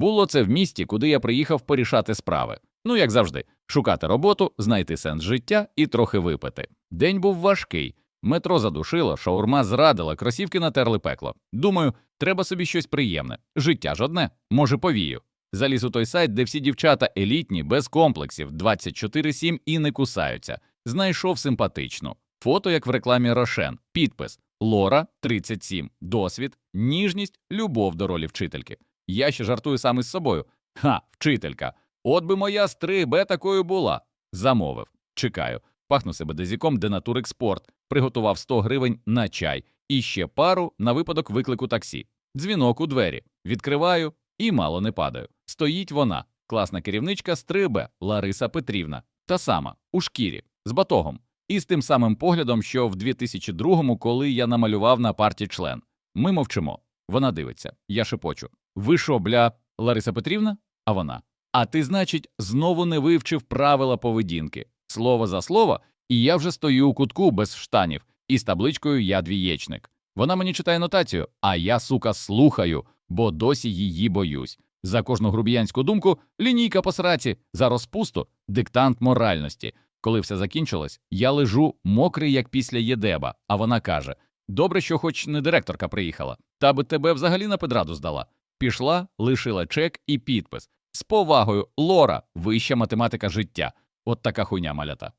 Було це в місті, куди я приїхав порішати справи. Ну, як завжди, шукати роботу, знайти сенс життя і трохи випити. День був важкий. Метро задушило, шаурма зрадила, кросівки натерли пекло. Думаю, треба собі щось приємне. Життя ж одне, може, повію. Заліз у той сайт, де всі дівчата елітні, без комплексів, 24-7 і не кусаються. Знайшов симпатичну. Фото, як в рекламі Рошен, підпис Лора 37, досвід, ніжність, любов до ролі вчительки. Я ще жартую сам із собою. Ха, вчителька. От би моя стрибе такою була. Замовив. Чекаю. Пахну себе дезіком Денатур Експорт. Приготував 100 гривень на чай і ще пару на випадок виклику таксі. Дзвінок у двері. Відкриваю і мало не падаю. Стоїть вона, класна керівничка стрибе Лариса Петрівна, та сама, у шкірі, з батогом. І з тим самим поглядом, що в 2002-му, коли я намалював на парті член. Ми мовчимо. Вона дивиться. Я шепочу. Ви що, бля, Лариса Петрівна? А вона. А ти, значить, знову не вивчив правила поведінки. Слово за слово, і я вже стою у кутку без штанів із табличкою Я двієчник. Вона мені читає нотацію, а я, сука, слухаю, бо досі її боюсь. За кожну грубіянську думку лінійка по сраці, за розпусту диктант моральності. Коли все закінчилось, я лежу мокрий, як після єдеба, а вона каже: Добре, що хоч не директорка приїхала, та би тебе взагалі на педраду здала. Пішла, лишила чек і підпис. З повагою, Лора, вища математика життя. От така хуйня малята.